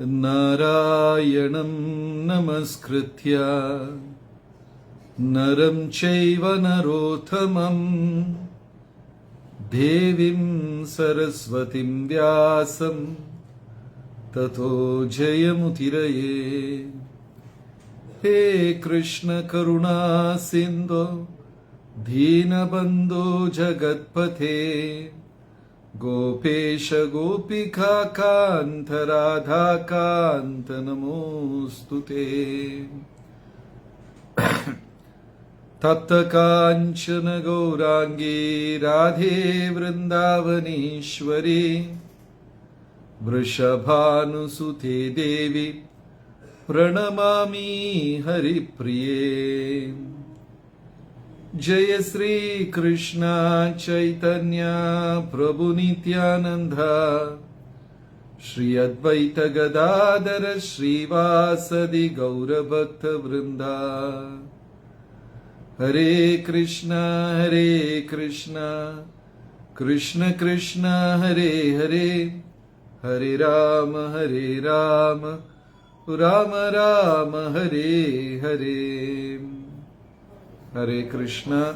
नारायणं नमस्कृत्य नरं चैव नरोत्तमम् देवीं सरस्वतीं व्यासं ततो जयमुतिरये हे कृष्णकरुणा सिन्धो दीनबन्धो जगत्पथे गोपेश गोपिका कान्त राधा कान्त नमोऽस्तु ते। तप्तकाञ्चन गौराङ्गी राधे वृन्दावनेश्वरी, वृषभानुसुते देवी, प्रणमामि हरिप्रिये। जय श्री कृष्ण चैतन्य प्रभु नित्यानंद श्री अद्वैत गदाधर श्रीवासदि गौरभक्त वृंदा हरे कृष्ण हरे कृष्ण। कृष्ण कृष्ण, हरे हरे। हरे राम हरे राम। राम राम, हरे हरे। ഹരേ കൃഷ്ണ.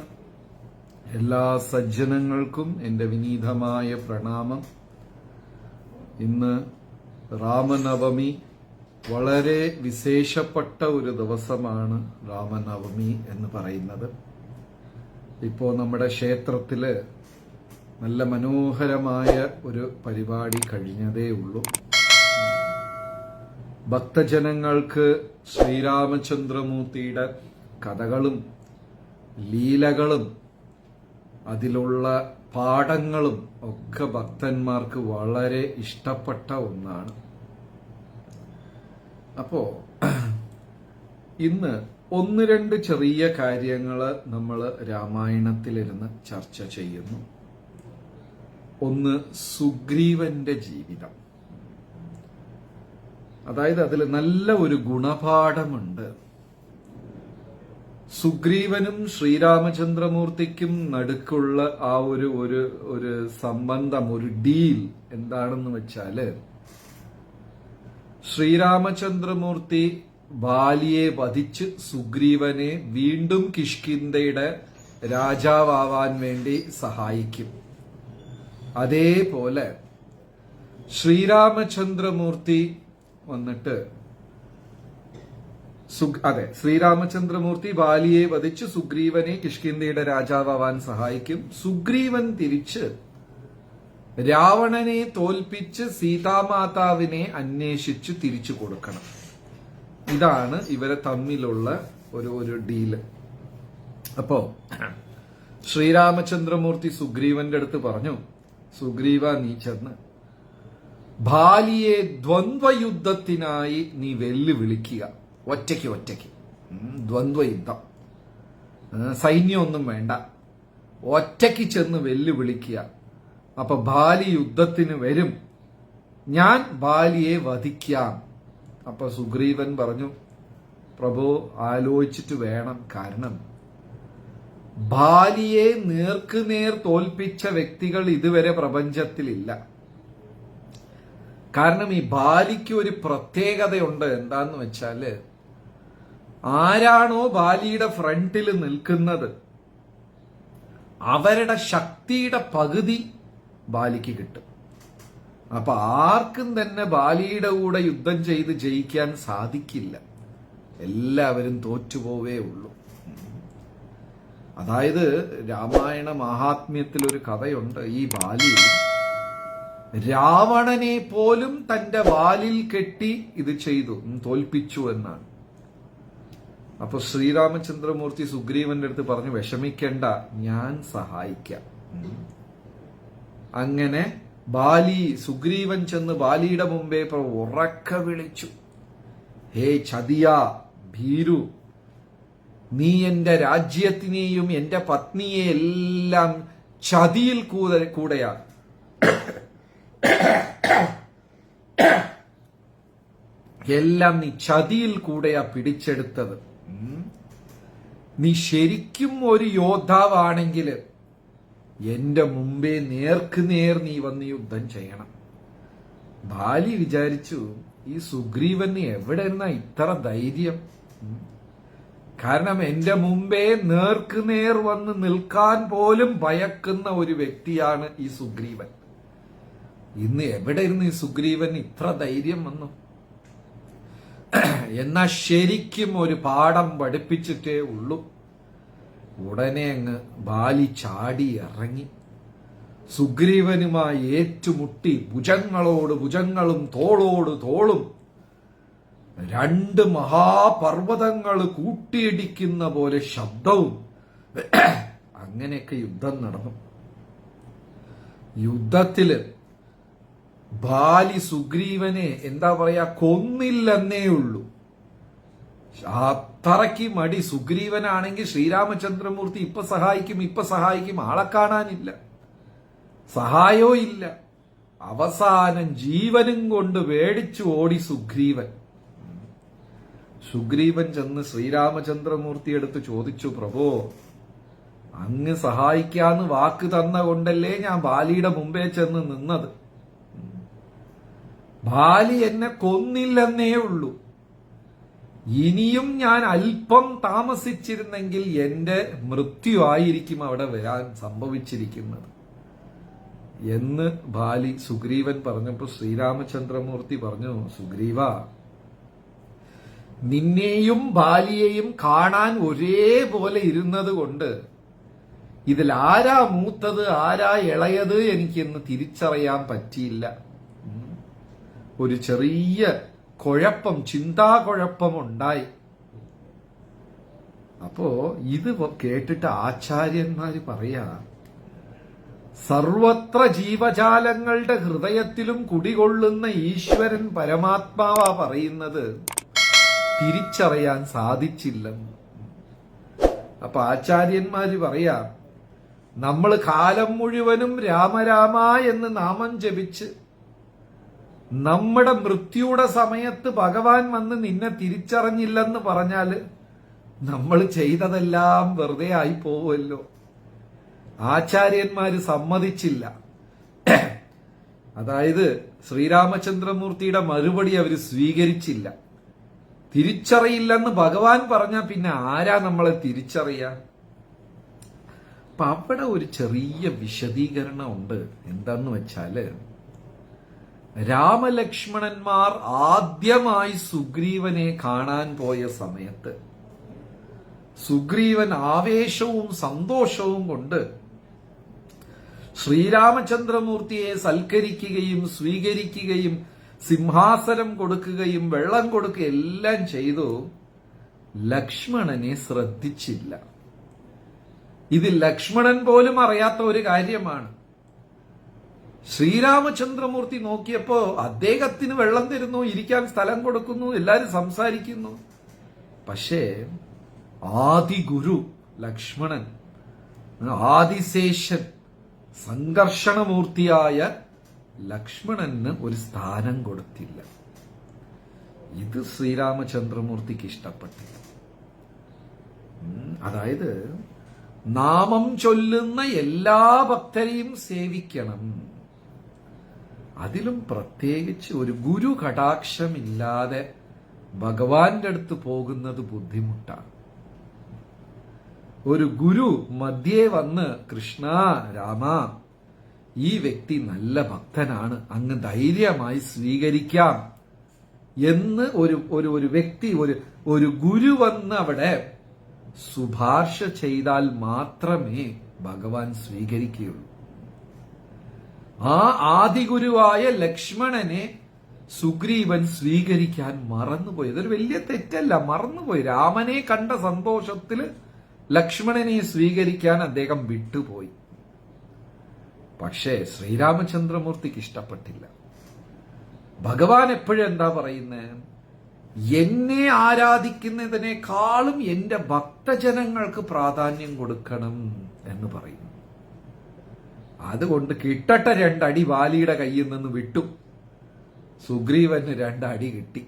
എല്ലാ സജ്ജനങ്ങൾക്കും എന്റെ വിനീതമായ പ്രണാമം. ഇന്ന് രാമനവമി വളരെ വിശേഷപ്പെട്ട ഒരു ദിവസമാണ് രാമനവമി എന്ന് പറയുന്നത്. ഇപ്പോ നമ്മുടെ ക്ഷേത്രത്തിൽ നല്ല മനോഹരമായ ഒരു പരിപാടി കഴിഞ്ഞതേ ഉള്ളൂ. ഭക്തജനങ്ങൾക്ക് ശ്രീരാമചന്ദ്രമൂർത്തിയുടെ കഥകളും ലീലകളും അതിലുള്ള പാഠങ്ങളും ഒക്കെ ഭക്തന്മാർക്ക് വളരെ ഇഷ്ടപ്പെട്ട ഒന്നാണ്. അപ്പോ ഇന്ന് ഒന്ന് രണ്ട് ചെറിയ കാര്യങ്ങൾ നമ്മൾ രാമായണത്തിലിരുന്ന് ചർച്ച ചെയ്യുന്നു. ഒന്ന് സുഗ്രീവന്റെ ജീവിതം. അതായത് അതിൽ നല്ല ഒരു ഗുണപാഠമുണ്ട്. സുഗ്രീവനും ശ്രീരാമചന്ദ്രമൂർത്തിക്കും നടുക്കുള്ള ആ ഒരു ഒരു ഒരു സംബന്ധം ഒരു ഡീൽ എന്താണെന്ന് വെച്ചാൽ ശ്രീരാമചന്ദ്രമൂർത്തി ബാലിയെ വധിച്ച് സുഗ്രീവനെ വീണ്ടും കിഷ്കിന്തയുടെ രാജാവാൻ വേണ്ടി സഹായിക്കും. അതേപോലെ ശ്രീരാമചന്ദ്രമൂർത്തി വന്നിട്ട് അതെ ശ്രീരാമചന്ദ്രമൂർത്തി ബാലിയെ വധിച്ച് സുഗ്രീവനെ കിഷ്കിന്തയുടെ രാജാവാൻ സഹായിക്കും. സുഗ്രീവൻ തിരിച്ച് രാവണനെ തോൽപ്പിച്ച് സീതാമാതാവിനെ അന്വേഷിച്ച് തിരിച്ചു കൊടുക്കണം. ഇതാണ് ഇവരെ തമ്മിലുള്ള ഒരു ഒരു ഡീൽ. അപ്പോ ശ്രീരാമചന്ദ്രമൂർത്തി സുഗ്രീവന്റെ അടുത്ത് പറഞ്ഞു സുഗ്രീവ നീ ചെന്ന് ബാലിയെ ദ്വന്ദ്വയുദ്ധത്തിനായി നീ വെല്ലുവിളിക്കുക. ഒറ്റയ്ക്ക് ഒറ്റയ്ക്ക്. ദ്വന്ദ്വയുദ്ധം. സൈന്യമൊന്നും വേണ്ട. ഒറ്റയ്ക്ക് ചെന്ന് വെല്ലുവിളിക്കുക. അപ്പൊ ബാലി യുദ്ധത്തിന് വരും. ഞാൻ ബാലിയെ വധിക്കാം. അപ്പൊ സുഗ്രീവൻ പറഞ്ഞു പ്രഭു ആലോചിച്ചിട്ട് വേണം കാരണം. ബാലിയെ നേർക്കുനേർ തോൽപ്പിച്ച വ്യക്തികൾ ഇതുവരെ പ്രപഞ്ചത്തിലില്ല. കാരണം ഈ ബാലിക്ക് ഒരു പ്രത്യേകതയുണ്ട് എന്താന്ന് വെച്ചാൽ ആരാണോ ബാലിയുടെ ഫ്രണ്ടിൽ നിൽക്കുന്നത്? അവരുടെ ശക്തിയുടെ പകുതി ബാലിക്ക് കിട്ടും. അപ്പൊ ആർക്കും തന്നെ ബാലിയുടെ കൂടെ യുദ്ധം ചെയ്ത് ജയിക്കാൻ സാധിക്കില്ല. എല്ലാവരും തോറ്റുപോവേ ഉള്ളൂ. അതായത് രാമായണ മഹാത്മ്യത്തിൽ ഒരു കഥയുണ്ട്. ഈ ബാലി രാവണനെ പോലും തന്റെ വാലിൽ കെട്ടി ഇത് ചെയ്തു തോൽപ്പിച്ചു എന്നാണ്. അപ്പൊ ശ്രീരാമചന്ദ്രമൂർത്തി സുഗ്രീവന്റെ അടുത്ത് പറഞ്ഞു വിഷമിക്കേണ്ട ഞാൻ സഹായിക്കാം. അങ്ങനെ ബാലി സുഗ്രീവൻ ചെന്ന് ബാലിയുടെ മുമ്പേ ഉറക്ക വിളിച്ചു. ഹേ ചതിയ ഭീരു നീ എന്റെ രാജ്യത്തിനെയും എന്റെ പത്നിയെ എല്ലാം ചതിയിൽ കൂടെയാണ് എല്ലാം നീ ചതിയിൽ കൂടെയാ പിടിച്ചെടുത്തത്. നീ ശരിക്കും ഒരു യോദ്ധാവാണെങ്കിൽ എന്റെ മുമ്പേ നേർക്ക് നേർ നീ വന്ന് യുദ്ധം ചെയ്യണം. ബാലി വിചാരിച്ചു ഈ സുഗ്രീവന് എവിടെ നിന്നാ ഇത്ര ധൈര്യം? കാരണം എന്റെ മുമ്പേ നേർക്ക് നേർ വന്ന് നിൽക്കാൻ പോലും ഭയക്കുന്ന ഒരു വ്യക്തിയാണ് ഈ സുഗ്രീവൻ. ഇന്ന് എവിടെ ഇരുന്ന് ഈ സുഗ്രീവൻ ഇത്ര ധൈര്യം വന്നു? എന്നാ ശരിക്കും ഒരു പാഠം പഠിപ്പിച്ചിട്ടേ ഉള്ളൂ. ഉടനെ അങ്ങ് ബാലി ചാടി ഇറങ്ങി. സുഗ്രീവനുമായി ഏറ്റുമുട്ടി ഭുജങ്ങളോട് ഭുജങ്ങളും തോളോട് തോളും. രണ്ട് മഹാപർവതങ്ങൾ കൂട്ടിയിടിക്കുന്ന പോലെ ശബ്ദവും. അങ്ങനെയൊക്കെ യുദ്ധം നടന്നു. യുദ്ധത്തിൽ ബാലി സുഗ്രീവനെ എന്താ പറയാ കൊന്നില്ലെന്നേ ഉള്ളൂ. അത്രയ്ക്ക് മടി. സുഗ്രീവനാണെങ്കിൽ ശ്രീരാമചന്ദ്രമൂർത്തി ഇപ്പൊ സഹായിക്കും ഇപ്പൊ സഹായിക്കും. ആളെ കാണാനില്ല. സഹായോ ഇല്ല. അവസാനം ജീവനും കൊണ്ട് വേടിച്ചു ഓടി സുഗ്രീവൻ. സുഗ്രീവൻ ചെന്ന് ശ്രീരാമചന്ദ്രമൂർത്തി എടുത്ത് ചോദിച്ചു പ്രഭോ അങ്ങ് സഹായിക്കാന്ന് വാക്ക് തന്ന കൊണ്ടല്ലേ ഞാൻ ബാലിയുടെ മുമ്പേ ചെന്ന് നിന്നത്? ബാലി എന്നെ കൊന്നില്ലെന്നേ ഉള്ളൂ ഇനിയും ഞാൻ അല്പം താമസിച്ചിരുന്നെങ്കിൽ എന്റെ മൃത്യു ആയിരിക്കും അവിടെ വരാൻ സംഭവിച്ചിരിക്കുന്നത് എന്ന് ബാലി സുഗ്രീവൻ പറഞ്ഞപ്പോൾ ശ്രീരാമചന്ദ്രമൂർത്തി പറഞ്ഞു സുഗ്രീവ നിന്നെയും ബാലിയെയും കാണാൻ ഒരേപോലെ ഇരുന്നത് കൊണ്ട് ഇതിൽ ആരാ മൂത്തത് ആരാ ഇളയത് എനിക്കിന്ന് തിരിച്ചറിയാൻ പറ്റിയില്ല. ഒരു ചെറിയ കുഴപ്പം ചിന്താകുഴപ്പം ഉണ്ടായി അപ്പോ ഇത് കേട്ടിട്ട് ആചാര്യന്മാര് പറയാ സർവത്ര ജീവജാലങ്ങളുടെ ഹൃദയത്തിലും കുടികൊള്ളുന്ന ഈശ്വരൻ പരമാത്മാവാ പറയുന്നത് തിരിച്ചറിയാൻ സാധിച്ചില്ലെന്ന് അപ്പൊ ആചാര്യന്മാര് പറയാ നമ്മൾ കാലം മുഴുവനും രാമരാമ എന്ന് നാമം ജപിച്ച് നമ്മുടെ മൃത്യുയുടെ സമയത്ത് ഭഗവാൻ വന്ന് നിന്നെ തിരിച്ചറിഞ്ഞില്ലെന്ന് പറഞ്ഞാൽ നമ്മൾ ചെയ്തതെല്ലാം വെറുതെ ആയി പോവുമല്ലോ. ആചാര്യന്മാര് സമ്മതിച്ചില്ല. അതായത് ശ്രീരാമചന്ദ്രമൂർത്തിയുടെ മറുപടി അവർ സ്വീകരിച്ചില്ല. തിരിച്ചറിയില്ലെന്ന് ഭഗവാൻ പറഞ്ഞ പിന്നെ ആരാ നമ്മളെ തിരിച്ചറിയാ? അപ്പൊ അവിടെ ഒരു ചെറിയ വിശദീകരണം ഉണ്ട് എന്താന്ന് വെച്ചാൽ രാമലക്ഷ്മണന്മാർ ആദ്യമായി സുഗ്രീവനെ കാണാൻ പോയ സമയത്ത് സുഗ്രീവൻ ആവേശവും സന്തോഷവും കൊണ്ട് ശ്രീരാമചന്ദ്രമൂർത്തിയെ സൽക്കരിക്കുകയും സ്വീകരിക്കുകയും സിംഹാസനം കൊടുക്കുകയും വെള്ളം കൊടുക്കുകയും എല്ലാം ചെയ്തു. ലക്ഷ്മണനെ ശ്രദ്ധിച്ചില്ല. ഇത് ലക്ഷ്മണൻ പോലും അറിയാത്ത ഒരു കാര്യമാണ്. ശ്രീരാമചന്ദ്രമൂർത്തി നോക്കിയപ്പോ അദ്ദേഹത്തിന് വെള്ളം തരുന്നു ഇരിക്കാൻ സ്ഥലം കൊടുക്കുന്നു എല്ലാരും സംസാരിക്കുന്നു. പക്ഷേ ആദി ഗുരു ലക്ഷ്മണൻ ആദിശേഷൻ സംഘർഷണമൂർത്തിയായ ലക്ഷ്മണന് ഒരു സ്ഥാനം കൊടുത്തില്ല. ഇത് ശ്രീരാമചന്ദ്രമൂർത്തിക്ക് ഇഷ്ടപ്പെട്ടില്ല. അതായത് നാമം ചൊല്ലുന്ന എല്ലാ ഭക്തരെയും സേവിക്കണം. അതിലും പ്രത്യേകിച്ച് ഒരു ഗുരു കടാക്ഷമില്ലാതെ ഭഗവാന്റെ അടുത്ത് പോകുന്നത് ബുദ്ധിമുട്ടാണ്. ഒരു ഗുരു മധ്യേ വന്ന് കൃഷ്ണ രാമ ഈ വ്യക്തി നല്ല ഭക്തനാണ് അങ്ങ് ധൈര്യമായി സ്വീകരിക്കാം എന്ന് ഒരു ഒരു ഒരു വ്യക്തി ഒരു ഒരു ഗുരു വന്ന് അവിടെ ശുപാർശ ചെയ്താൽ മാത്രമേ ഭഗവാൻ സ്വീകരിക്കുകയുള്ളൂ. ആ ആദിഗുരുവായ ലക്ഷ്മണനെ സുഗ്രീവൻ സ്വീകരിക്കാൻ മറന്നുപോയി. അതൊരു വലിയ തെറ്റല്ല മറന്നുപോയി. രാമനെ കണ്ട സന്തോഷത്തിൽ ലക്ഷ്മണനെ സ്വീകരിക്കാൻ അദ്ദേഹം വിട്ടുപോയി. പക്ഷേ ശ്രീരാമചന്ദ്രമൂർത്തിക്ക് ഇഷ്ടപ്പെട്ടില്ല. ഭഗവാൻ എപ്പോഴും എന്താ പറയുന്നത് എന്നെ ആരാധിക്കുന്നതിനേക്കാളും എന്റെ ഭക്തജനങ്ങൾക്ക് പ്രാധാന്യം കൊടുക്കണം എന്ന് പറയുന്നു അതുകൊണ്ട് കിട്ടട്ട രണ്ടടി വാലിയുടെ കയ്യിൽ നിന്ന് വിട്ടു. സുഗ്രീവന് രണ്ടടി കിട്ടി.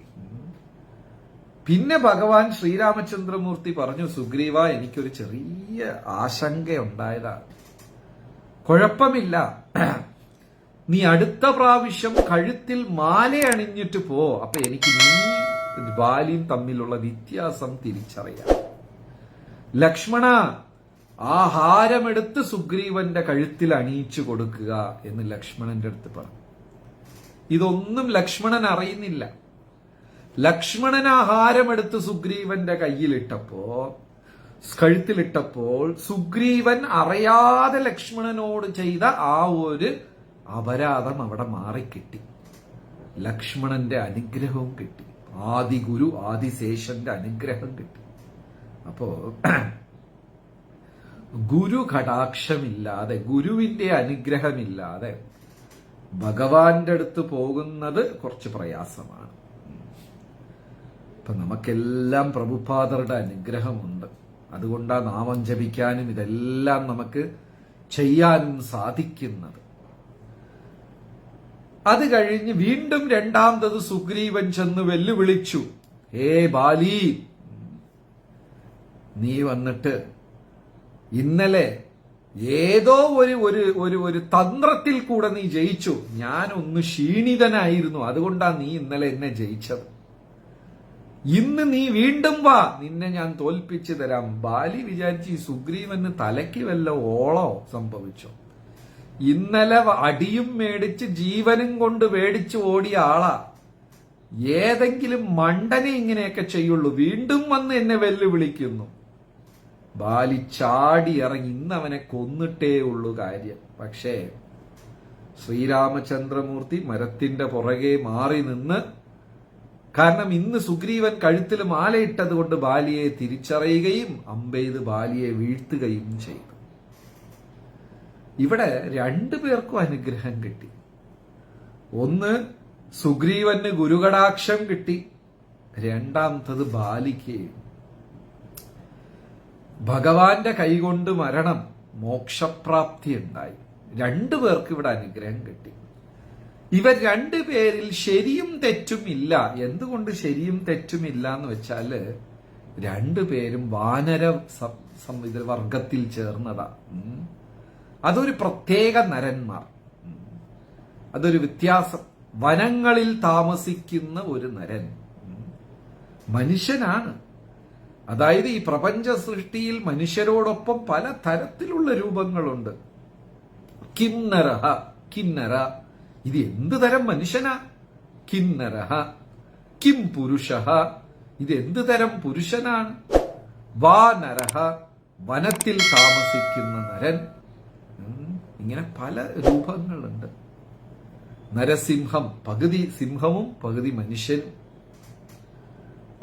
പിന്നെ ഭഗവാൻ ശ്രീരാമചന്ദ്രമൂർത്തി പറഞ്ഞു സുഗ്രീവ എനിക്കൊരു ചെറിയ ആശങ്കയുണ്ടായതാണ്. കുഴപ്പമില്ല. നീ അടുത്ത പ്രാവശ്യം കഴുത്തിൽ മാല അണിഞ്ഞിട്ട് പോ. അപ്പൊ എനിക്ക് നീ ബാലിയും തമ്മിലുള്ള വ്യത്യാസം തിരിച്ചറിയാം. ലക്ഷ്മണ ആ ഹാരമെടുത്ത് സുഗ്രീവന്റെ കഴുത്തിൽ അണിയിച്ചു കൊടുക്കുക എന്ന് ലക്ഷ്മണന്റെ അടുത്ത് പറഞ്ഞു. ഇതൊന്നും ലക്ഷ്മണൻ അറിയുന്നില്ല. ലക്ഷ്മണൻ ആഹാരമെടുത്ത് ഹാരമെടുത്ത് സുഗ്രീവന്റെ കയ്യിലിട്ടപ്പോ കഴുത്തിലിട്ടപ്പോൾ സുഗ്രീവൻ അറിയാതെ ലക്ഷ്മണനോട് ചെയ്ത ആ ഒരു അപരാധം അവിടെ മാറിക്കിട്ടി. ലക്ഷ്മണന്റെ അനുഗ്രഹവും കിട്ടി. ആദിഗുരു ആദിശേഷന്റെ അനുഗ്രഹം കിട്ടി. അപ്പോ ഗുരു കടാക്ഷമില്ലാതെ ഗുരുവിന്റെ അനുഗ്രഹമില്ലാതെ ഭഗവാന്റെ അടുത്ത് പോകുന്നത് കുറച്ച് പ്രയാസമാണ്. ഇപ്പൊ നമുക്കെല്ലാം പ്രഭുപാദരുടെ അനുഗ്രഹമുണ്ട്. അതുകൊണ്ടാണ് നാമം ജപിക്കാനും ഇതെല്ലാം നമുക്ക് ചെയ്യാനും സാധിക്കുന്നത്. അത് കഴിഞ്ഞ് വീണ്ടും രണ്ടാമത്തത് സുഗ്രീവൻ ചെന്ന് വെല്ലുവിളിച്ചു. ഹേ ബാലി നീ വന്നിട്ട് ഇന്നലെ ഏതോ ഒരു ഒരു ഒരു ഒരു തന്ത്രത്തിൽ കൂടെ നീ ജയിച്ചു. ഞാനൊന്ന് ക്ഷീണിതനായിരുന്നു. അതുകൊണ്ടാണ് നീ ഇന്നലെ എന്നെ ജയിച്ചത്. ഇന്ന് നീ വീണ്ടും വാ. നിന്നെ ഞാൻ തോൽപ്പിച്ചു തരാം. ബാലി വിചാരിച്ച് ഈ സുഗ്രീവന് തലയ്ക്ക് വല്ല ഓളോ സംഭവിച്ചോ? ഇന്നലെ അടിയും മേടിച്ച് ജീവനും കൊണ്ട് മേടിച്ച് ഓടിയ ആളാ. ഏതെങ്കിലും മണ്ടനെ ഇങ്ങനെയൊക്കെ ചെയ്യുള്ളൂ. വീണ്ടും വന്ന് എന്നെ വെല്ലുവിളിക്കുന്നു. ബാലി ചാടി ഇറങ്ങി ഇന്ന് അവനെ കൊന്നിട്ടേ ഉള്ളൂ കാര്യം. പക്ഷേ ശ്രീരാമചന്ദ്രമൂർത്തി മരത്തിന്റെ പുറകെ മാറി നിന്ന് കാരണം ഇന്ന് സുഗ്രീവൻ കഴുത്തിൽ മാലയിട്ടത് കൊണ്ട് ബാലിയെ തിരിച്ചറിയുകയും അമ്പെയ്ത് ബാലിയെ വീഴ്ത്തുകയും ചെയ്തു. ഇവിടെ രണ്ടു പേർക്കും അനുഗ്രഹം കിട്ടി. ഒന്ന് സുഗ്രീവന് ഗുരുകടാക്ഷം കിട്ടി. രണ്ടാമത്തത് ബാലിക്ക് ഭഗവാന്റെ കൈകൊണ്ട് മരണം മോക്ഷപ്രാപ്തി ഉണ്ടായി. രണ്ടു പേർക്ക് ഇവിടെ അനുഗ്രഹം കിട്ടി. ഇവർ രണ്ടുപേരിൽ ശരിയും തെറ്റും ഇല്ല. എന്തുകൊണ്ട് ശരിയും തെറ്റും ഇല്ല എന്ന് വെച്ചാൽ രണ്ടുപേരും വാനര വർഗത്തിൽ ചേർന്നതാ. അതൊരു പ്രത്യേക നരന്മാർ. അതൊരു വ്യത്യാസം. വനങ്ങളിൽ താമസിക്കുന്ന ഒരു നരൻ. മനുഷ്യനാണ്. അതായത് ഈ പ്രപഞ്ച സൃഷ്ടിയിൽ മനുഷ്യരോടൊപ്പം പല തരത്തിലുള്ള രൂപങ്ങളുണ്ട്. കിന്നരഹ കിന്നര. ഇത് എന്ത് തരം മനുഷ്യനാ? കിന്നരഹ. കിം പുരുഷ ഇത് എന്ത് തരം പുരുഷനാണ്? വാനരഹ വനത്തിൽ താമസിക്കുന്ന നരൻ. ഇങ്ങനെ പല രൂപങ്ങളുണ്ട്. നരസിംഹം പകുതി സിംഹവും പകുതി മനുഷ്യനും.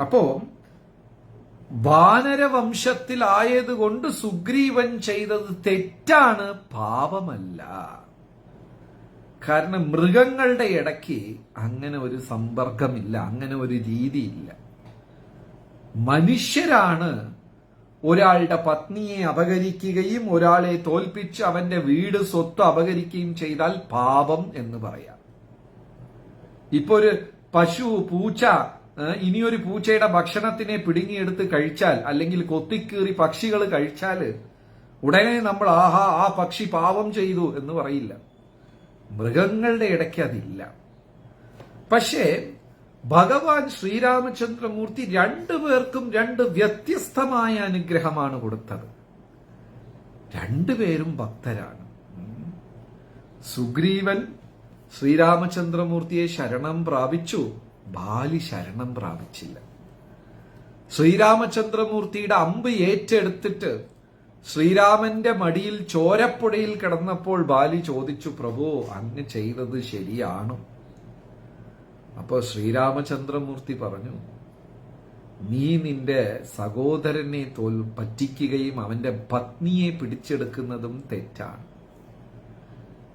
അപ്പോ വാനരവംശത്തിലായതുകൊണ്ട് സുഗ്രീവൻ ചെയ്തത് തെറ്റാണ് പാപമല്ല. കാരണം മൃഗങ്ങളുടെ ഇടയ്ക്ക് അങ്ങനെ ഒരു സമ്പർക്കമില്ല അങ്ങനെ ഒരു രീതിയില്ല. മനുഷ്യരാണ് ഒരാളുടെ പത്നിയെ അപകരിക്കുകയും ഒരാളെ തോൽപ്പിച്ച് അവന്റെ വീട് സ്വത്ത് അപകരിക്കുകയും ചെയ്താൽ പാപം എന്ന് പറയാം. ഇപ്പൊ ഒരു പശു പൂച്ച ഇനിയൊരു പൂച്ചയുടെ ഭക്ഷണത്തിനെ പിടുങ്ങിയെടുത്ത് കഴിച്ചാൽ അല്ലെങ്കിൽ കൊത്തിക്കീറി പക്ഷികൾ കഴിച്ചാൽ ഉടനെ നമ്മൾ ആഹാ ആ പക്ഷി പാവം ചെയ്തു എന്ന് പറയില്ല. മൃഗങ്ങളുടെ ഇടയ്ക്ക് അതില്ല. പക്ഷേ ഭഗവാൻ ശ്രീരാമചന്ദ്രമൂർത്തി രണ്ടു പേർക്കും രണ്ട് വ്യത്യസ്തമായ അനുഗ്രഹമാണ് കൊടുത്തത്. രണ്ടുപേരും ഭക്തരാണ്. സുഗ്രീവൻ ശ്രീരാമചന്ദ്രമൂർത്തിയെ ശരണം പ്രാപിച്ചു. ബാലി ശരണം പ്രാപിച്ചില്ല. ശ്രീരാമചന്ദ്രമൂർത്തിയുടെ അമ്പ് ഏറ്റെടുത്തിട്ട് ശ്രീരാമന്റെ മടിയിൽ ചോരപ്പുഴയിൽ കിടന്നപ്പോൾ ബാലി ചോദിച്ചു പ്രഭു അങ്ങ് ചെയ്തത് ശരിയാണ്? അപ്പോൾ ശ്രീരാമചന്ദ്രമൂർത്തി പറഞ്ഞു നീ നിന്റെ സഹോദരനെ തോൽ പറ്റിക്കുകയും അവന്റെ പത്നിയെ പിടിച്ചെടുക്കുന്നതും തെറ്റാണ്.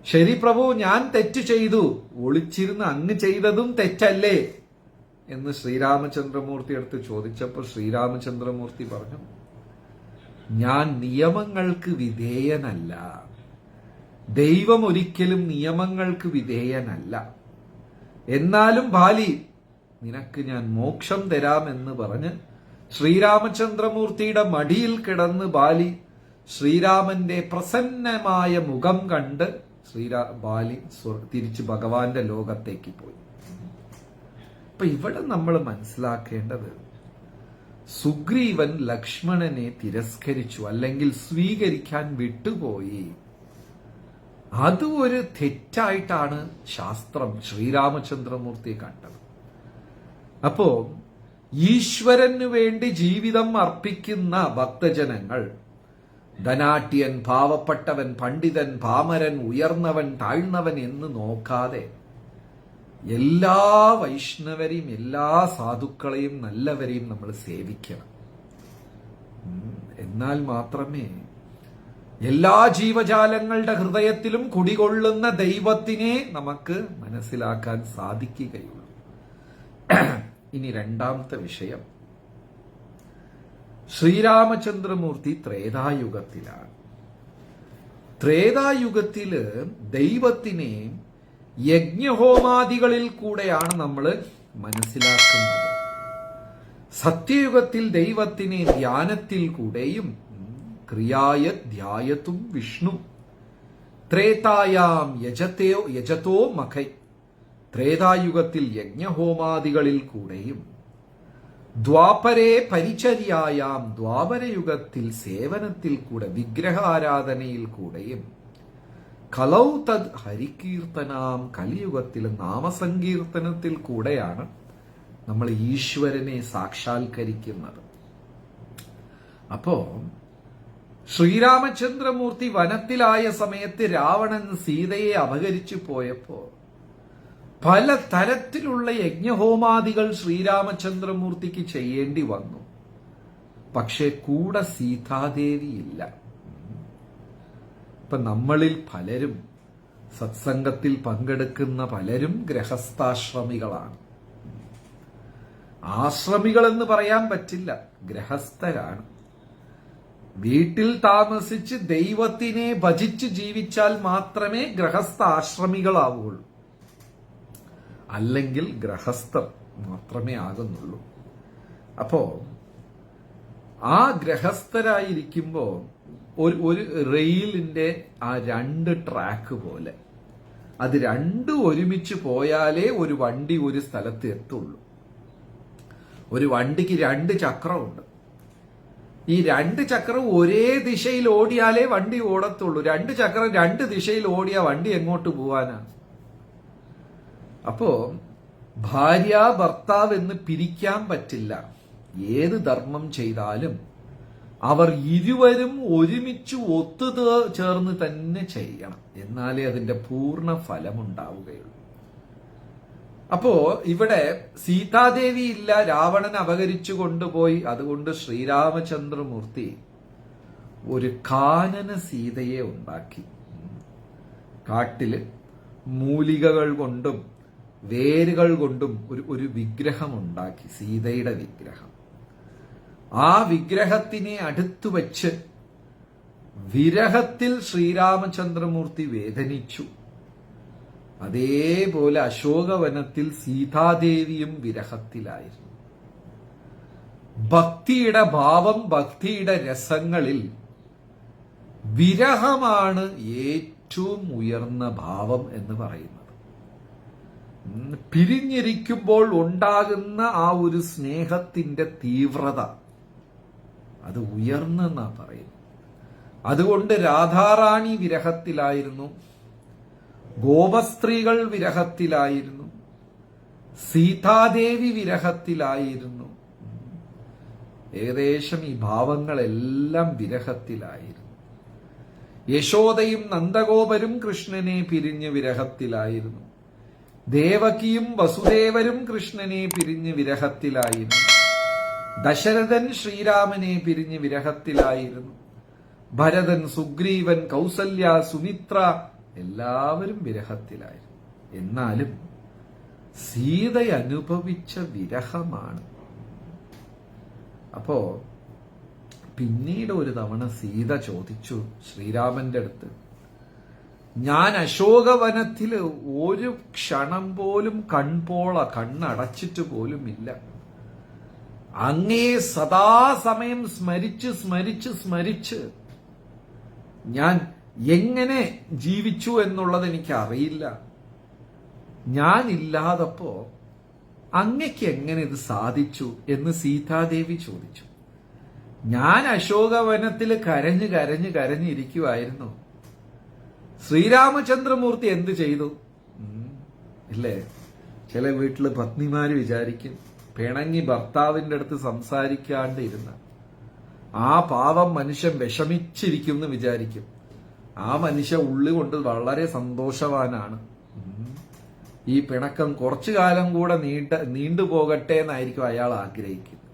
ശരി പ്രഭു ഞാൻ തെറ്റ് ചെയ്തു. ഒളിച്ചിരുന്ന് അങ്ങ് ചെയ്തതും തെറ്റല്ലേ? എന്ന് ശ്രീരാമചന്ദ്രമൂർത്തി അടുത്ത് ചോദിച്ചപ്പോൾ ശ്രീരാമചന്ദ്രമൂർത്തി പറഞ്ഞു ഞാൻ നിയമങ്ങൾക്ക് വിധേയനല്ല. ദൈവം ഒരിക്കലും നിയമങ്ങൾക്ക് വിധേയനല്ല. എന്നാലും ബാലി നിനക്ക് ഞാൻ മോക്ഷം തരാമെന്ന് പറഞ്ഞ് ശ്രീരാമചന്ദ്രമൂർത്തിയുടെ മടിയിൽ കിടന്ന് ബാലി ശ്രീരാമന്റെ പ്രസന്നമായ മുഖം കണ്ട് ശ്രീരാ ബാലി തിരിച്ച് ഭഗവാന്റെ ലോകത്തേക്ക് പോയി. അപ്പൊ ഇവിടെ നമ്മൾ മനസ്സിലാക്കേണ്ടത് സുഗ്രീവൻ ലക്ഷ്മണനെ തിരസ്കരിച്ചു അല്ലെങ്കിൽ സ്വീകരിക്കാൻ വിട്ടുപോയി. അത് ഒരു തെറ്റായിട്ടാണ് ശാസ്ത്രം ശ്രീരാമചന്ദ്രമൂർത്തി കണ്ടത്. അപ്പോ ഈശ്വരന് വേണ്ടി ജീവിതം അർപ്പിക്കുന്ന ഭക്തജനങ്ങൾ ധനാട്യൻ പാവപ്പെട്ടവൻ പണ്ഡിതൻ പാമരൻ ഉയർന്നവൻ താഴ്ന്നവൻ എന്ന് നോക്കാതെ എല്ലാ വൈഷ്ണവരെയും എല്ലാ സാധുക്കളെയും നല്ലവരെയും നമ്മൾ സേവിക്കണം. എന്നാൽ മാത്രമേ എല്ലാ ജീവജാലങ്ങളുടെ ഹൃദയത്തിലും കുടികൊള്ളുന്ന ദൈവത്തിനെ നമുക്ക് മനസ്സിലാക്കാൻ സാധിക്കുകയുള്ളൂ. ഇനി രണ്ടാമത്തെ വിഷയം. ശ്രീരാമചന്ദ്രമൂർത്തി ത്രേതായുഗത്തിലാണ്. ത്രേതായുഗത്തിൽ ദൈവത്തിനെ യജ്ഞഹോമാദികളിൽ കൂടെയാണ് നമ്മൾ മനസ്സിലാക്കുന്നത്. സത്യയുഗത്തിൽ ദൈവത്തിനെ ധ്യാനത്തിൽ കൂടെയും ക്രിയായ ധ്യായത്തും വിഷ്ണു. ത്രേതായാം യജത്തയോ യജതോ മഖൈ. ത്രേതായുഗത്തിൽ യജ്ഞഹോമാദികളിൽ കൂടെയും ദ്വാപരേ പരിചര്യായാം. ദ്വാപരയുഗത്തിൽ സേവനത്തിൽ കൂടെ വിഗ്രഹാരാധനയിൽ കൂടെയും. കലൗ തദ് ഹരികീർത്തനാം. കലിയുഗത്തിൽ നാമസങ്കീർത്തനത്തിൽ കൂടെയാണ് നമ്മൾ ഈശ്വരനെ സാക്ഷാത്കരിക്കുന്നത്. അപ്പോ ശ്രീരാമചന്ദ്രമൂർത്തി വനത്തിലായ സമയത്ത് രാവണൻ സീതയെ അപഹരിച്ചു പോയപ്പോ പല തരത്തിലുള്ള യജ്ഞഹോമാദികൾ ശ്രീരാമചന്ദ്രമൂർത്തിക്ക് ചെയ്യേണ്ടി വന്നു. പക്ഷേ കൂടെ സീതാദേവി ഇല്ല ഇപ്പൊ നമ്മളിൽ പലരും സത്സംഗത്തിൽ പങ്കെടുക്കുന്ന പലരും ഗ്രഹസ്ഥാശ്രമികളാണ് ആശ്രമികൾ എന്ന് പറയാൻ പറ്റില്ല ഗ്രഹസ്ഥരാണ് വീട്ടിൽ താമസിച്ച് ദൈവത്തിനെ ഭജിച്ച് ജീവിച്ചാൽ മാത്രമേ ഗ്രഹസ്ഥ ആശ്രമികളാവുകയുള്ളൂ അല്ലെങ്കിൽ ഗ്രഹസ്ഥർ മാത്രമേ ആകുന്നുള്ളൂ. അപ്പോ ആ ഗ്രഹസ്ഥരായിരിക്കുമ്പോ ഒരു ഒരു റെയിലിന്റെ ആ രണ്ട് ട്രാക്ക് പോലെ. അത് രണ്ടും ഒരുമിച്ച് പോയാലേ ഒരു വണ്ടി ഒരു സ്ഥലത്ത് എത്തുള്ളൂ. ഒരു വണ്ടിക്ക് രണ്ട് ചക്രമുണ്ട്. ഈ രണ്ട് ചക്രം ഒരേ ദിശയിൽ ഓടിയാലേ വണ്ടി ഓടത്തുള്ളൂ. രണ്ട് ചക്രം രണ്ട് ദിശയിൽ ഓടിയാ വണ്ടി എങ്ങോട്ട് പോവാനാണ് അപ്പോ ഭാര്യ ഭർത്താവ് എന്ന് പിരിക്കാൻ പറ്റില്ല. ഏത് ധർമ്മം ചെയ്താലും അവർ ഇരുവരും ഒരുമിച്ച് ഒത്തു ചേർന്ന് തന്നെ ചെയ്യണം. എന്നാലേ അതിന്റെ പൂർണ ഫലമുണ്ടാവുകയുള്ളൂ. അപ്പോ ഇവിടെ സീതാദേവി ഇല്ല രാവണൻ അപകരിച്ചു കൊണ്ടുപോയി. അതുകൊണ്ട് ശ്രീരാമചന്ദ്രമൂർത്തി ഒരു കാനന സീതയെ ഉണ്ടാക്കി. കാട്ടിൽ മൂലികകൾ കൊണ്ടും വേരുകൾ കൊണ്ടും ഒരു ഒരു വിഗ്രഹം ഉണ്ടാക്കി സീതയുടെ വിഗ്രഹം. ആ വിഗ്രഹത്തിനെ അടുത്തു വച്ച് വിരഹത്തിൽ ശ്രീരാമചന്ദ്രമൂർത്തി വേദനിച്ചു. അതേപോലെ അശോകവനത്തിൽ സീതാദേവിയും വിരഹത്തിലായിരുന്നു. ഭക്തിയുടെ ഭാവം ഭക്തിയുടെ രസങ്ങളിൽ വിരഹമാണ് ഏറ്റവും ഉയർന്ന ഭാവം എന്ന് പറയുന്നത് പിരിഞ്ഞിരിക്കുമ്പോൾ ഉണ്ടാകുന്ന ആ ഒരു സ്നേഹത്തിന്റെ തീവ്രത. അത് ഉയർന്നെന്നാ പറയുന്നത്. അതുകൊണ്ട് രാധാറാണി വിരഹത്തിലായിരുന്നു. ഗോപസ്ത്രീകൾ വിരഹത്തിലായിരുന്നു. സീതാദേവി വിരഹത്തിലായിരുന്നു. ഏകദേശം ഈ ഭാവങ്ങളെല്ലാം വിരഹത്തിലായിരുന്നു. യശോദയും നന്ദഗോപരും കൃഷ്ണനെ പിരിഞ്ഞ് വിരഹത്തിലായിരുന്നു. ദേവകിയും വസുദേവരും കൃഷ്ണനെ പിരിഞ്ഞ് വിരഹത്തിലായിരുന്നു. ദശരഥൻ ശ്രീരാമനെ പിരിഞ്ഞ് വിരഹത്തിലായിരുന്നു. ഭരതൻ സുഗ്രീവൻ കൗസല്യ സുമിത്ര എല്ലാവരും വിരഹത്തിലായിരുന്നു. എന്നാലും സീത അനുഭവിച്ച വിരഹമാണ്. അപ്പോ പിന്നീട് ഒരു തവണ സീത ചോദിച്ചു ശ്രീരാമന്റെ അടുത്ത് ഞാൻ അശോകവനത്തിൽ ഒരു ക്ഷണം പോലും കൺപോള കണ്ണടച്ചിട്ട് പോലും ഇല്ല അങ്ങേ സദാസമയം സ്മരിച്ച് സ്മരിച്ച് സ്മരിച്ച് ഞാൻ എങ്ങനെ ജീവിച്ചു എന്നുള്ളത് എനിക്ക് അറിയില്ല ഞാനില്ലാതപ്പോ അങ്ങയ്ക്ക് എങ്ങനെ ഇത് സാധിച്ചു എന്ന് സീതാദേവി ചോദിച്ചു. ഞാൻ അശോകവനത്തിൽ കരഞ്ഞ് കരഞ്ഞ് കരഞ്ഞിരിക്കുമായിരുന്നു ശ്രീരാമചന്ദ്രമൂർത്തി എന്ത് ചെയ്തു? ഇല്ലേ? ചില വീട്ടിൽ പത്നിമാര് വിചാരിക്കും പിണങ്ങി ഭർത്താവിന്റെ അടുത്ത് സംസാരിക്കാണ്ട് ഇരുന്ന ആ പാവം മനുഷ്യൻ വിഷമിച്ചിരിക്കുന്നു വിചാരിക്കും. ആ മനുഷ്യ ഉള്ളുകൊണ്ട് വളരെ സന്തോഷവാനാണ്. ഈ പിണക്കം കുറച്ചു കാലം കൂടെ നീണ്ട നീണ്ടുപോകട്ടെ എന്നായിരിക്കും അയാൾ ആഗ്രഹിക്കുന്നത്.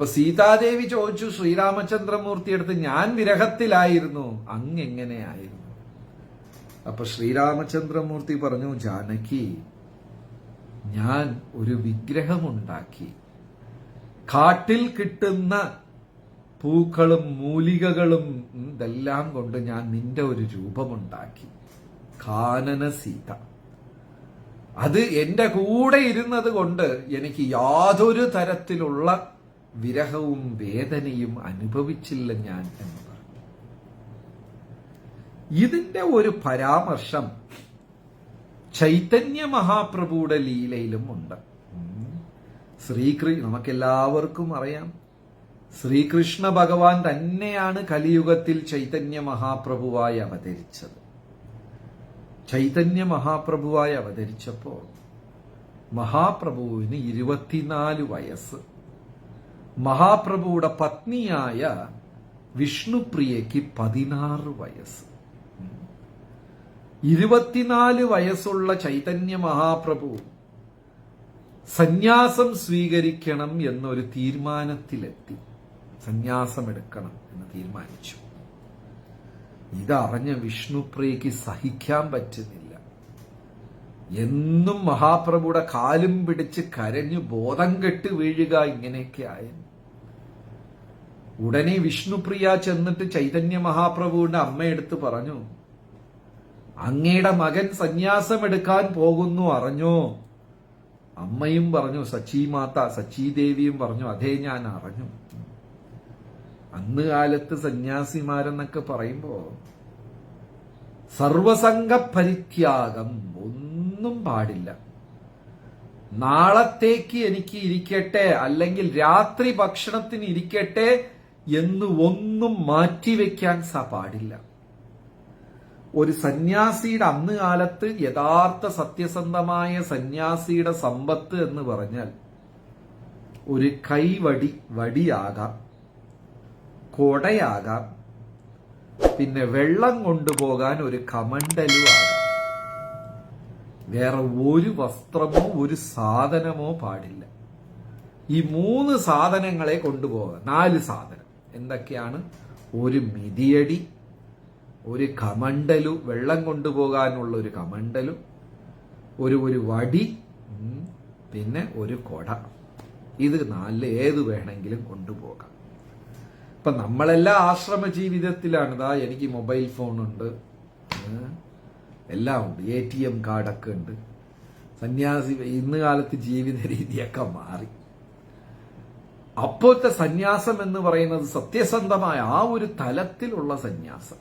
ഇപ്പൊ സീതാദേവി ചോദിച്ചു ശ്രീരാമചന്ദ്രമൂർത്തി അടുത്ത് ഞാൻ വിരഹത്തിലായിരുന്നു. അങ്ങെങ്ങനെയായിരുന്നു? അപ്പൊ ശ്രീരാമചന്ദ്രമൂർത്തി പറഞ്ഞു ജാനകി ഞാൻ ഒരു വിഗ്രഹമുണ്ടാക്കി. കാട്ടിൽ കിട്ടുന്ന പൂക്കളും മൂലികകളും ഇതെല്ലാം കൊണ്ട് ഞാൻ നിന്റെ ഒരു രൂപമുണ്ടാക്കി. കാനന സീത. അത് എന്റെ കൂടെ ഇരുന്നത് കൊണ്ട് എനിക്ക് യാതൊരു തരത്തിലുള്ള വിരഹവും വേദനയും അനുഭവിച്ചില്ല ഞാൻ എന്ന് പറഞ്ഞു. ഇതിന്റെ ഒരു പരാമർശം ചൈതന്യ മഹാപ്രഭുയുടെ ലീലയിലും ഉണ്ട്. ശ്രീകൃഷ്ണ ശ്രീകൃ നമുക്കെല്ലാവർക്കും അറിയാം. ശ്രീകൃഷ്ണ ഭഗവാൻ തന്നെയാണ് കലിയുഗത്തിൽ ചൈതന്യ മഹാപ്രഭുവായി അവതരിച്ചത്. ചൈതന്യ മഹാപ്രഭുവായി അവതരിച്ചപ്പോൾ മഹാപ്രഭുവിന് ഇരുപത്തിനാല് വയസ്സ്. മഹാപ്രഭുവിടെ പത്നിയായ വിഷ്ണുപ്രിയയ്ക്ക് പതിനാറ് വയസ്സ്. ഇരുപത്തിനാല് വയസ്സുള്ള ചൈതന്യ മഹാപ്രഭു സന്യാസം സ്വീകരിക്കണം എന്നൊരു തീരുമാനത്തിലെത്തി. സന്യാസമെടുക്കണം എന്ന് തീരുമാനിച്ചു. ഇതറിഞ്ഞ വിഷ്ണുപ്രിയയ്ക്ക് സഹിക്കാൻ പറ്റുന്നില്ല. എന്നും മഹാപ്രഭുയുടെ കാലും പിടിച്ച് കരഞ്ഞു ബോധം കെട്ട് വീഴുക ഇങ്ങനെയൊക്കെ ആയിരുന്നു ഉടനെ വിഷ്ണുപ്രിയ ചെന്നിട്ട് ചൈതന്യ മഹാപ്രഭുവിന്റെ അമ്മയെടുത്ത് പറഞ്ഞു അങ്ങയുടെ മകൻ സന്യാസം എടുക്കാൻ പോകുന്നു അറിഞ്ഞോ? അമ്മയും പറഞ്ഞു സച്ചി മാത സച്ചിദേവിയും പറഞ്ഞു അതേ ഞാൻ അറിഞ്ഞു. അന്ന് കാലത്ത് സന്യാസിമാരെന്നൊക്കെ പറയുമ്പോ സർവസംഘ പരിത്യാഗം ഒന്നും പാടില്ല. നാളത്തേക്ക് എനിക്ക് ഇരിക്കട്ടെ അല്ലെങ്കിൽ രാത്രി ഭക്ഷണത്തിന് ഇരിക്കട്ടെ എന്ന് ഒന്നും മാറ്റിവെക്കാൻ സ പാടില്ല. ഒരു സന്യാസിയുടെ അന്ന് കാലത്ത് യഥാർത്ഥ സത്യസന്ധമായ സന്യാസിയുടെ സമ്പത്ത് എന്ന് പറഞ്ഞാൽ ഒരു കൈവടി വടിയാകാം കൊടയാകാം പിന്നെ വെള്ളം കൊണ്ടുപോകാൻ ഒരു കമണ്ടലും ആകാം. വേറെ ഒരു വസ്ത്രമോ ഒരു സാധനമോ പാടില്ല. ഈ മൂന്ന് സാധനങ്ങളെ കൊണ്ടുപോകാം. നാല് സാധനം. എന്തൊക്കെയാണ്? ഒരു മിതിയടി ഒരു കമണ്ടലു വെള്ളം കൊണ്ടുപോകാനുള്ള ഒരു കമണ്ടലു ഒരു ഒരു വടി പിന്നെ ഒരു കൊട. ഇത് നാല് ഏത് വേണമെങ്കിലും കൊണ്ടുപോകാം. ഇപ്പൊ നമ്മളെല്ലാം ആശ്രമ ജീവിതത്തിലാണ് ഇതാ എനിക്ക് മൊബൈൽ ഫോണുണ്ട്. എല്ലാം ഉണ്ട്. എ ടി എം കാർഡൊക്കെ ഉണ്ട്. സന്യാസി ഇന്ന് കാലത്ത് ജീവിത രീതിയൊക്കെ മാറി. അപ്പോഴത്തെ സന്യാസം എന്ന് പറയുന്നത് സത്യസന്ധമായ ആ ഒരു തലത്തിലുള്ള സന്യാസം.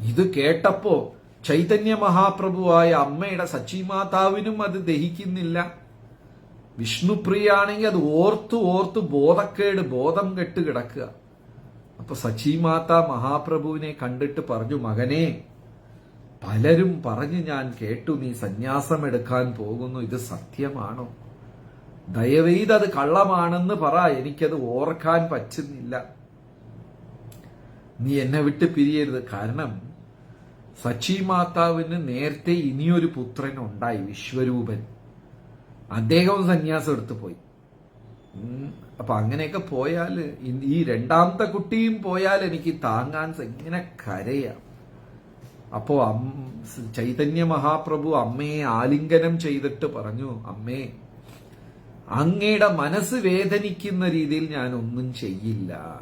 ഇത് കേട്ടപ്പോ ചൈതന്യ മഹാപ്രഭുവായ അമ്മയുടെ സച്ചിമാതാവിനും അത് ദഹിക്കുന്നില്ല. വിഷ്ണുപ്രിയാണെങ്കിൽ അത് ഓർത്തു ഓർത്തു ബോധക്കേട് ബോധം കെട്ട് കിടക്കുക. അപ്പൊ സച്ചിമാത മഹാപ്രഭുവിനെ കണ്ടിട്ട് പറഞ്ഞു മകനെ പലരും പറഞ്ഞു ഞാൻ കേട്ടു നീ സന്യാസം എടുക്കാൻ പോകുന്നു ഇത് സത്യമാണോ? ദയവെയ്ത് അത് കള്ളമാണെന്ന് പറ എനിക്കത് ഓർക്കാൻ പറ്റുന്നില്ല. നീ എന്നെ വിട്ട് പിരിയരുത്. കാരണം സച്ചി മാതാവിന് നേരത്തെ ഇനിയൊരു പുത്രൻ ഉണ്ടായി വിശ്വരൂപൻ. അദ്ദേഹം സന്യാസം എടുത്തു പോയി. അപ്പൊ അങ്ങനെയൊക്കെ പോയാൽ ഈ രണ്ടാമത്തെ കുട്ടിയും പോയാൽ എനിക്ക് താങ്ങാൻ ഇങ്ങനെ കരയാം. അപ്പോ ചൈതന്യ മഹാപ്രഭു അമ്മയെ ആലിംഗനം ചെയ്തിട്ട് പറഞ്ഞു അമ്മേ അങ്ങയുടെ മനസ്സ് വേദനിക്കുന്ന രീതിയിൽ ഞാൻ ഒന്നും ചെയ്യില്ല.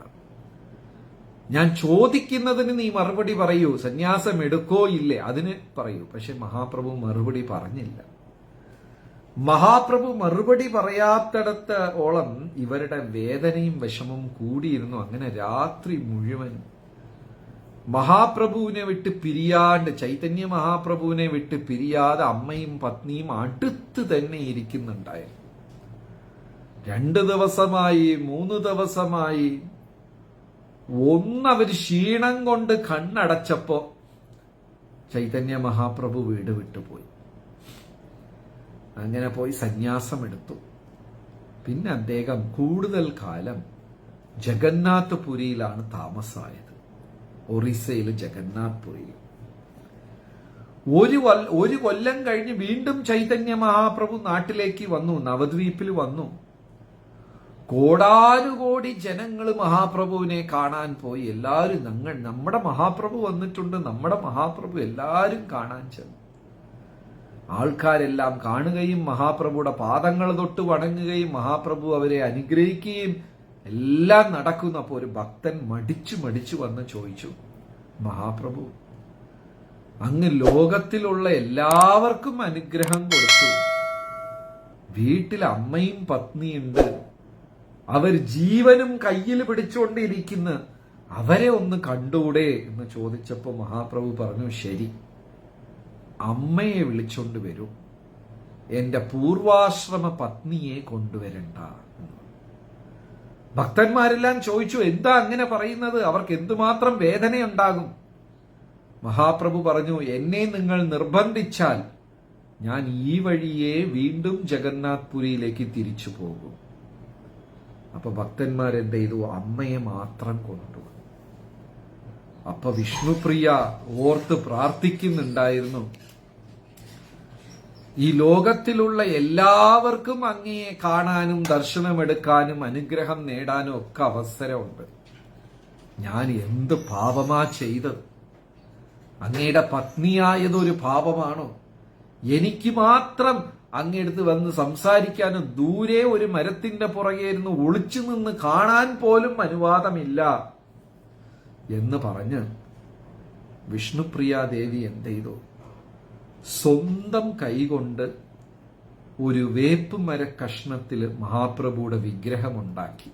ഞാൻ ചോദിക്കുന്നതിന് നീ മറുപടി പറയൂ. സന്യാസം എടുക്കോ? ഇല്ലേ. അതിന് പറയൂ. പക്ഷെ മഹാപ്രഭു മറുപടി പറഞ്ഞില്ല. മഹാപ്രഭു മറുപടി പറയാത്തടത്ത് ഓളം ഇവരുടെ വേദനയും വിഷമവും കൂടിയിരുന്നു. അങ്ങനെ രാത്രി മുഴുവനും മഹാപ്രഭുവിനെ വിട്ട് പിരിയാണ്ട് ചൈതന്യ മഹാപ്രഭുവിനെ വിട്ട് പിരിയാതെ അമ്മയും പത്നിയും അടുത്ത് തന്നെ ഇരിക്കുന്നുണ്ടായിരുന്നു. രണ്ട് ദിവസമായി മൂന്ന് ദിവസമായി. ഒന്നവർ ക്ഷീണം കൊണ്ട് കണ്ണടച്ചപ്പോ ചൈതന്യ മഹാപ്രഭു വീട് വിട്ടുപോയി അങ്ങനെ പോയി സന്യാസം എടുത്തു. പിന്നെ അദ്ദേഹം കൂടുതൽ കാലം ജഗന്നാഥ് പുരിയിലാണ് താമസമായത് ഒറീസയിൽ ജഗന്നാഥ് പുരിയിൽ ഒരു ഒരു കൊല്ലം കഴിഞ്ഞ് വീണ്ടും ചൈതന്യ മഹാപ്രഭു നാട്ടിലേക്ക് വന്നു നവദ്വീപിൽ വന്നു. കോടാനുകോടി ജനങ്ങൾ മഹാപ്രഭുവിനെ കാണാൻ പോയി. എല്ലാവരും ഞങ്ങൾ നമ്മുടെ മഹാപ്രഭു വന്നിട്ടുണ്ട്. നമ്മുടെ മഹാപ്രഭു എല്ലാവരും കാണാൻ ചെന്നു. ആൾക്കാരെല്ലാം കാണുകയും മഹാപ്രഭുയുടെ പാദങ്ങൾ തൊട്ട് വണങ്ങുകയും മഹാപ്രഭു അവരെ അനുഗ്രഹിക്കുകയും എല്ലാം നടക്കുന്നപ്പോൾ ഒരു ഭക്തൻ മടിച്ചു മടിച്ചു വന്ന് ചോദിച്ചു മഹാപ്രഭു അങ്ങ് ലോകത്തിലുള്ള എല്ലാവർക്കും അനുഗ്രഹം കൊടുത്തു. വീട്ടിൽ അമ്മയും പത്നിയുണ്ട്. അവർ ജീവനും കയ്യിൽ പിടിച്ചുകൊണ്ടിരിക്കുന്ന. അവരെ ഒന്ന് കണ്ടൂടെ എന്ന് ചോദിച്ചപ്പോൾ മഹാപ്രഭു പറഞ്ഞു ശരി അമ്മയെ വിളിച്ചോണ്ട് വരൂ. എന്റെ പൂർവാശ്രമ പത്നിയെ കൊണ്ടുവരണ്ട. ഭക്തന്മാരെല്ലാം ചോദിച്ചു എന്താ അങ്ങനെ പറയുന്നത്? അവർക്ക് എന്തുമാത്രം വേദനയുണ്ടാകും? മഹാപ്രഭു പറഞ്ഞു എന്നെ നിങ്ങൾ നിർബന്ധിച്ചാൽ ഞാൻ ഈ വഴിയെ വീണ്ടും ജഗന്നാഥ് പുരിയിലേക്ക് തിരിച്ചു പോകും. അപ്പൊ ഭക്തന്മാരെന്ത് ചെയ്തു? അമ്മയെ മാത്രം കൊണ്ടുവന്നു അപ്പൊ വിഷ്ണുപ്രിയ ഓർത്ത് പ്രാർത്ഥിക്കുന്നുണ്ടായിരുന്നു. ഈ ലോകത്തിലുള്ള എല്ലാവർക്കും അങ്ങയെ കാണാനും ദർശനമെടുക്കാനും അനുഗ്രഹം നേടാനും ഒക്കെ അവസരമുണ്ട്. ഞാൻ എന്ത് പാപമാ ചെയ്തത് അങ്ങയുടെ പത്നിയായതൊരു പാപമാണോ? എനിക്ക് മാത്രം അങ്ങെടുത്ത് വന്ന് സംസാരിക്കാനും ദൂരെ ഒരു മരത്തിന്റെ പുറകെ ഇരുന്ന് ഒളിച്ചു നിന്ന് കാണാൻ പോലും അനുവാദമില്ല എന്ന് പറഞ്ഞ് വിഷ്ണുപ്രിയ ദേവി എന്ത് ചെയ്തു? സ്വന്തം കൈകൊണ്ട് ഒരു വേപ്പ് മര കഷ്ണത്തിൽ മഹാപ്രഭുയുടെ വിഗ്രഹമുണ്ടാക്കി.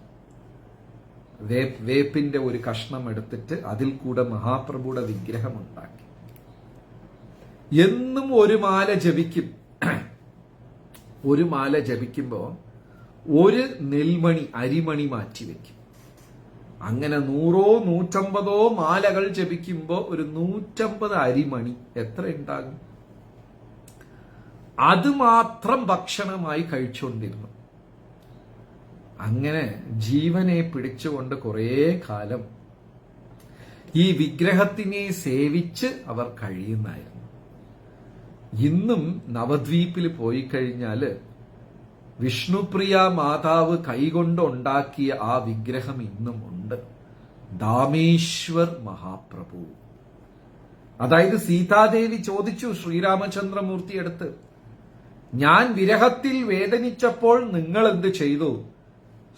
വേപ്പ് വേപ്പിന്റെ ഒരു കഷ്ണം എടുത്തിട്ട് അതിൽ കൂടെ മഹാപ്രഭുയുടെ വിഗ്രഹമുണ്ടാക്കി. എന്നും ഒരു മാല ജപിക്കും. ഒരു മാല ജപിക്കുമ്പോൾ ഒരു നെൽമണി അരിമണി മാറ്റി വെക്കും അങ്ങനെ നൂറോ നൂറ്റമ്പതോ മാലകൾ ജപിക്കുമ്പോൾ ഒരു നൂറ്റമ്പത് അരിമണി എത്ര ഉണ്ടാകും? അത് മാത്രം ഭക്ഷണമായി കഴിച്ചുകൊണ്ടിരുന്നു. അങ്ങനെ ജീവനെ പിടിച്ചുകൊണ്ട് കുറേ കാലം ഈ വിഗ്രഹത്തിനെ സേവിച്ച് അവർ കഴിയുന്നായിരുന്നു ഇന്നും നവദ്വീപിൽ പോയി കഴിഞ്ഞാൽ വിഷ്ണുപ്രിയ മാതാവ് കൈകൊണ്ട് ഉണ്ടാക്കിയ ആ വിഗ്രഹം ഇന്നും ഉണ്ട്. ദാമേശ്വർ മഹാപ്രഭു. അതായത് സീതാദേവി ചോദിച്ചു ശ്രീരാമചന്ദ്രമൂർത്തി അടുത്ത് ഞാൻ വിരഹത്തിൽ വേദനിച്ചപ്പോൾ നിങ്ങൾ എന്ത് ചെയ്തു?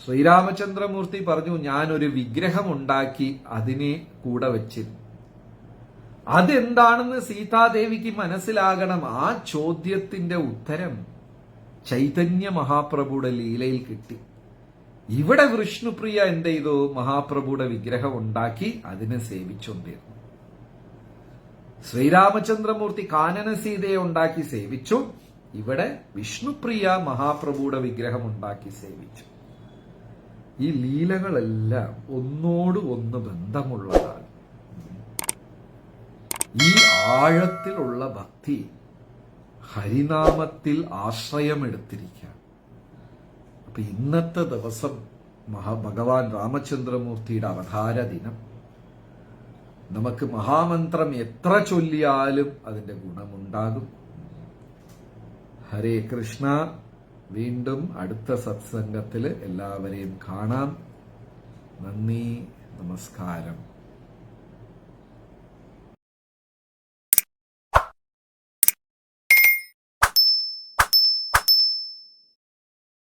ശ്രീരാമചന്ദ്രമൂർത്തി പറഞ്ഞു ഞാൻ ഒരു വിഗ്രഹം ഉണ്ടാക്കി അതിനെ കൂടെ വെച്ചിരുന്നു. അതെന്താണെന്ന് സീതാദേവിക്ക് മനസ്സിലാകണം. ആ ചോദ്യത്തിന്റെ ഉത്തരം ചൈതന്യ മഹാപ്രഭുയുടെ ലീലയിൽ കിട്ടി. ഇവിടെ വിഷ്ണുപ്രിയ എന്ത് ചെയ്തു? മഹാപ്രഭുയുടെ വിഗ്രഹം ഉണ്ടാക്കി അതിനെ സേവിച്ചുകൊണ്ടിരുന്നു. ശ്രീരാമചന്ദ്രമൂർത്തി കാനന സീതയെ ഉണ്ടാക്കി സേവിച്ചു. ഇവിടെ വിഷ്ണുപ്രിയ മഹാപ്രഭുയുടെ വിഗ്രഹം ഉണ്ടാക്കി സേവിച്ചു. ഈ ലീലകളെല്ലാം ഒന്നോട് ഒന്ന് ബന്ധമുള്ളതാണ്. ഈ ആഴത്തിലുള്ള ഭക്തി ഹരിനാമത്തിൽ ആശ്രയമെടുത്തിരിക്കുക അപ്പൊ ഇന്നത്തെ ദിവസം മഹാ ഭഗവാൻ രാമചന്ദ്രമൂർത്തിയുടെ അവതാര ദിനം. നമുക്ക് മഹാമന്ത്രം എത്ര ചൊല്ലിയാലും അതിന്റെ ഗുണമുണ്ടാകും. ഹരേ കൃഷ്ണ. വീണ്ടും അടുത്ത സത്സംഗത്തിൽ എല്ലാവരെയും കാണാം. നന്ദി നമസ്കാരം.